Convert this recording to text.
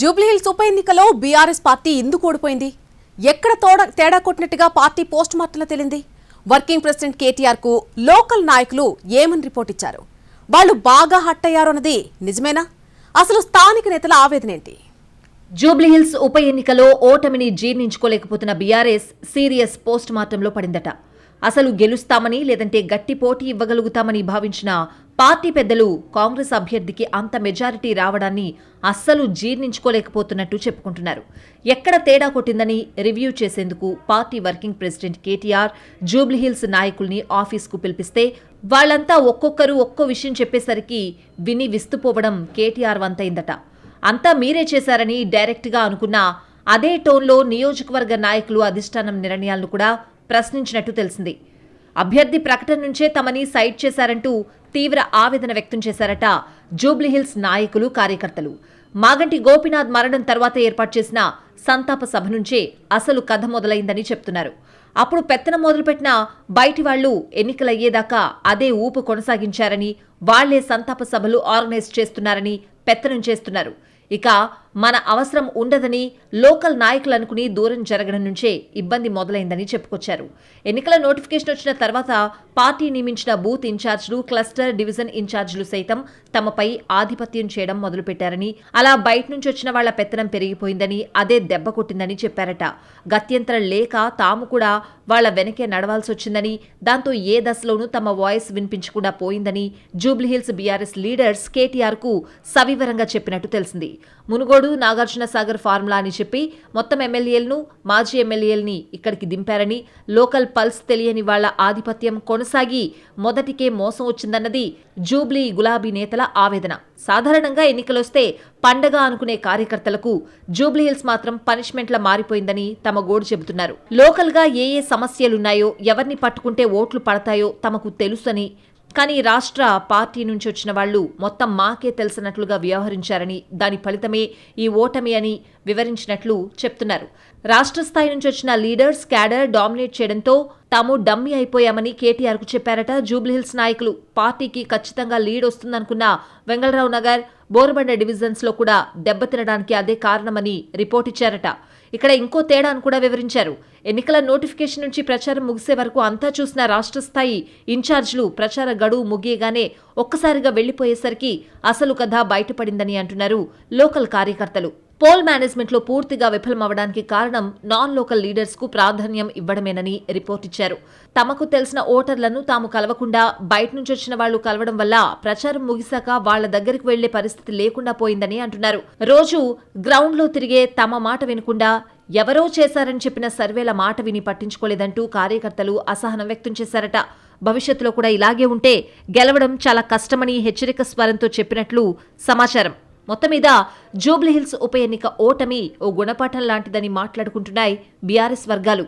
జూబ్లీహిల్స్ ఉప ఎన్నికలో BRS party ఎందుకు ఓడిపోయింది? ఎక్కడ తోడ తేడా కొట్టినట్టుగా పార్టీ పోస్ట్ మార్టంలో తేలింది? వర్కింగ్ ప్రెసిడెంట్ కేటీఆర్కు లోకల్ నాయకులు ఏమని రిపోర్ట్ ఇచ్చారు? వాళ్ళు బాగా హట్ అయ్యారు అన్నది నిజమేనా? అసలు స్థానిక నేతల ఆవేదన ఏంటి? జూబ్లీహిల్స్ ఉప ఎన్నికలో ఓటమిని జీర్ణించుకోలేకపోతున్న బీఆర్ఎస్ సీరియస్ పోస్ట్ మార్టంలో పడిందట. అసలు గెలుస్తామని లేదంటే గట్టి పోటీ ఇవ్వగలుగుతామని భావించిన పార్టీ పెద్దలు కాంగ్రెస్ అభ్యర్థికి అంత మెజారిటీ రావడాన్ని అస్సలు జీర్ణించుకోలేకపోతున్నట్టు చెప్పుకుంటున్నారు. ఎక్కడ తేడా కొట్టిందని రివ్యూ చేసేందుకు party working president KTR Jubilee Hills నాయకుల్ని ఆఫీస్కు పిలిపిస్తే వాళ్ళంతా ఒక్కొక్కరు ఒక్కో విషయం చెప్పేసరికి విని విస్తుపోవడం కేటీఆర్ వంతైందట. అంతా మీరే చేశారని డైరెక్ట్గా అనుకున్నా అదే టోన్లో నియోజకవర్గ నాయకులు అధిష్టానం నిర్ణయాలను కూడా ప్రశ్నించినట్టు తెలిసింది. అభ్యర్థి ప్రకటన నుంచే తమని సైట్ చేశారంటూ తీవ్ర ఆవేదన వ్యక్తం చేశారట జూబ్లీహిల్స్ నాయకులు కార్యకర్తలు. మాగంటి గోపీనాథ్ మరణం తర్వాత ఏర్పాటు చేసిన సంతాప సభ నుంచే అసలు కథ మొదలైందని చెప్తున్నారు. అప్పుడు పెత్తనం మొదలుపెట్టిన బయటి వాళ్ళు ఎన్నికలయ్యేదాకా అదే ఊపు కొనసాగించారని వాళ్ళే సంతాప సభలు ఆర్గనైజ్ చేస్తున్నారని పెత్తనం చేస్తున్నారు. ఇక మన అవసరం ఉండదని లోకల్ నాయకులు అనుకుని దూరం జరగడం నుంచే ఇబ్బంది మొదలైందని చెప్పుకొచ్చారు. ఎన్నికల నోటిఫికేషన్ వచ్చిన తర్వాత పార్టీ నియమించిన బూత్ ఇన్ఛార్జీలు క్లస్టర్ డివిజన్ ఇన్ఛార్జీలు సైతం తమపై ఆధిపత్యం చేయడం మొదలుపెట్టారని అలా బయట నుంచి వచ్చిన వాళ్ళ పెత్తనం పెరిగిపోయిందని అదే దెబ్బ కొట్టిందని చెప్పారట. గత్యంతరం లేక తాము కూడా వాళ్ళ వెనకే నడవాల్సి వచ్చిందని దాంతో ఏ దశలోనూ తమ వాయిస్ వినిపించకుండా పోయిందని జూబ్లీహిల్స్ బీఆర్ఎస్ లీడర్స్ కేటీఆర్కు సవివరంగా చెప్పినట్టు తెలిసింది. మునుగోడు నాగార్జున సాగర్ ఫార్ములా అని చెప్పి మొత్తం ఎమ్మెల్యేలను మాజీ ఎమ్మెల్యేలని ఇక్కడికి దింపారని లోకల్ పల్స్ తెలియని వాళ్ళ ఆధిపత్యం కొనసాగి మొదటికే మోసం వచ్చిందన్నది జూబ్లీ గులాబీ నేతల ఆవేదన. సాధారణంగా ఎన్నికలొస్తే పండగ అనుకునే కార్యకర్తలకు జూబ్లీ హిల్స్ మాత్రం పనిష్మెంట్ల మారిపోయిందని తమ గోడు చెబుతున్నారు. లోకల్గా ఏ ఏ సమస్యలున్నాయో ఎవరిని పట్టుకుంటే ఓట్లు పడతాయో తమకు తెలుసని కానీ రాష్ట్ర పార్టీ నుంచి వచ్చిన వాళ్ళు మొత్తం మాకే తెలిసినట్లుగా వ్యవహరించారని దాని ఫలితమే ఈ ఓటమి అని వివరించినట్లు చెప్తున్నారు. రాష్ట్ర స్థాయి నుంచి వచ్చిన లీడర్స్ క్యాడర్ డామినేట్ చేయడంతో తాము డమ్మీ అయిపోయామని కేటీఆర్కు చెప్పారట జూబ్లీహిల్స్ నాయకులు. పార్టీకి ఖచ్చితంగా లీడ్ వస్తుందనుకున్న వెంగళరావు నగర్ బోర్బండ డివిజన్స్లో కూడా దెబ్బతినడానికి అదే కారణమని రిపోర్ట్ ఇచ్చారట. ఇక్కడ ఇంకో తేడాను కూడా వివరించారు. ఎన్నికల నోటిఫికేషన్ నుంచి ప్రచారం ముగిసే వరకు అంతా చూసిన రాష్ట్ర స్థాయి ఇన్ఛార్జ్లు ప్రచార గడువు ముగియగానే ఒక్కసారిగా వెళ్ళిపోయేసరికి అసలు కథ బయటపడిందని అంటున్నారు లోకల్ కార్యకర్తలు. పోల్ మేనేజ్మెంట్లో పూర్తిగా విఫలమవడానికి కారణం నాన్ లోకల్ లీడర్స్కు ప్రాధాన్యం ఇవ్వడమేనని రిపోర్ట్ ఇచ్చారు. తమకు తెలిసిన ఓటర్లను తాము కలవకుండా బయట నుంచి వచ్చిన వాళ్ళు కలవడం వల్ల ప్రచారం ముగిశాక వాళ్ళ దగ్గరికి వెళ్ళే పరిస్థితి లేకుండా పోయిందని అంటున్నారు. రోజు గ్రౌండ్లో తిరిగే తమ మాట వినకుండా ఎవరో చేశారని చెప్పిన సర్వేల మాట విని పట్టించుకోలేదంటూ కార్యకర్తలు అసహనం వ్యక్తం చేశారట. భవిష్యత్తులో కూడా ఇలాగే ఉంటే గెలవడం చాలా కష్టమని హెచ్చరిక స్వరంతో చెప్పినట్లు సమాచారం. మొత్తం మీద జూబ్లీహిల్స్ ఉప ఎన్నిక ఓటమి ఓ గుణపాఠం లాంటిదని మాట్లాడుకుంటున్నాయి బీఆర్ఎస్ వర్గాలు.